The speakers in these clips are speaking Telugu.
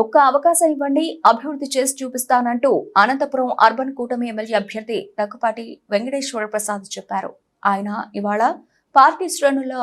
ఒక్క అవకాశం ఇవ్వండి అభివృద్ధి చేసి చూపిస్తానంటూ అనంతపురం అర్బన్ కూటమి ఎమ్మెల్యే అభ్యర్థి దగ్గుపాటి వెంకటేశ్వర ప్రసాద్ చెప్పారు. ఆయన ఇవాళ పార్టీ శ్రేణుల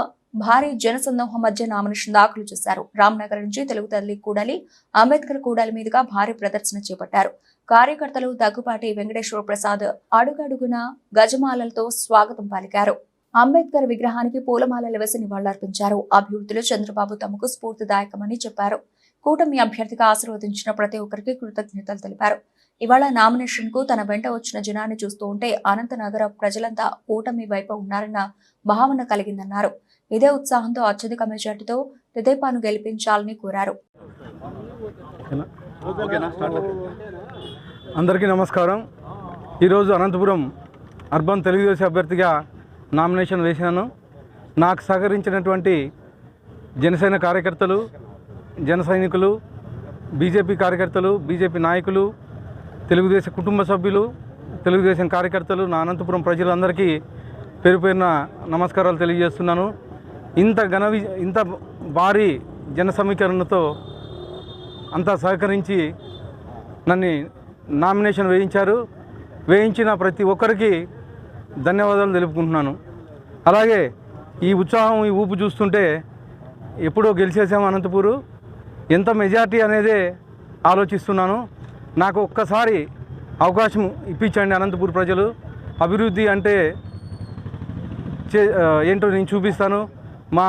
భారీ జనసందోహం మధ్య నామినేషన్ దాఖలు చేశారు. రామ్నగర్ నుంచి తెలుగు తల్లి కూడలి అంబేద్కర్ కూడలి మీదుగా భారీ ప్రదర్శన చేపట్టారు. కార్యకర్తలు దగ్గుపాటి వెంకటేశ్వర ప్రసాద్ అడుగడుగున గజమాలలతో స్వాగతం పలికారు. అంబేద్కర్ విగ్రహానికి పూలమాలలు వేసి నివాళులర్పించారు. అభివృద్ధిలో చంద్రబాబు తమకు స్ఫూర్తిదాయకమని చెప్పారు. కూటమి అభ్యర్థిగా ఆశీర్వదించిన ప్రతి ఒక్కరికి కృతజ్ఞతలు తెలిపారు. ఇవాళ నామినేషన్కు తన వెంట వచ్చిన జనాన్ని చూస్తూ ఉంటే అనంతనగర ప్రజలంతా కూటమి వైపు ఉన్నారన్న భావన కలిగిందన్నారు. ఇదే ఉత్సాహంతో అత్యధిక మెజార్టీతో తెదేపాను గెలిపించాలని కోరారు. అందరికీ నమస్కారం. ఈరోజు అనంతపురం అర్బన్ తెలుగుదేశం అభ్యర్థిగా నామినేషన్ వేశాను. నాకు సహకరించినటువంటి జనసేన కార్యకర్తలు జన సైనికులు బీజేపీ కార్యకర్తలు బీజేపీ నాయకులు తెలుగుదేశం కుటుంబ సభ్యులు తెలుగుదేశం కార్యకర్తలు నా అనంతపురం ప్రజలందరికీ పేరు పేరున నమస్కారాలు తెలియజేస్తున్నాను. ఇంత ఘన ఇంత భారీ జన సమీకరణతో అంతా సహకరించి నన్ను నామినేషన్ వేయించారు. వేయించిన ప్రతి ఒక్కరికి ధన్యవాదాలు తెలుపుకుంటున్నాను. అలాగే ఈ ఉత్సాహం ఈ ఊపు చూస్తుంటే ఎప్పుడో గెలిచేసాము అనంతపూరు. ఎంత మెజార్టీ అనేది ఆలోచిస్తున్నాను. నాకు ఒక్కసారి అవకాశం ఇప్పించండి అనంతపూర్ ప్రజలు. అభివృద్ధి అంటే చే ఏంటో నేను చూపిస్తాను. మా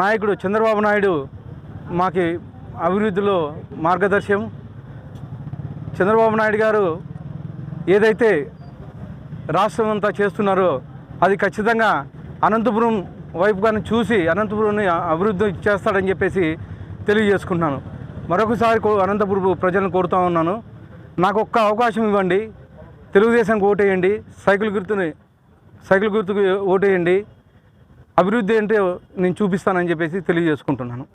నాయకుడు చంద్రబాబు నాయుడు మాకి అభివృద్ధిలో మార్గదర్శనం చంద్రబాబు నాయుడు గారు ఏదైతే రాష్ట్రం అంతా చేస్తున్నారో అది ఖచ్చితంగా అనంతపురం వైపు కానీ చూసి అనంతపురంని అభివృద్ధి చేస్తాడని చెప్పేసి తెలియజేసుకుంటున్నాను. మరొకసారి కో- అనంతపురం ప్రజలను కోరుతా ఉన్నాను. నాకు ఒక్క అవకాశం ఇవ్వండి. తెలుగుదేశానికి ఓటేయండి. సైకిల్ గుర్తుని సైకిల్ గుర్తుకు ఓటేయండి. అభివృద్ధి అంటే నేను చూపిస్తానని చెప్పేసి తెలియజేసుకుంటున్నాను.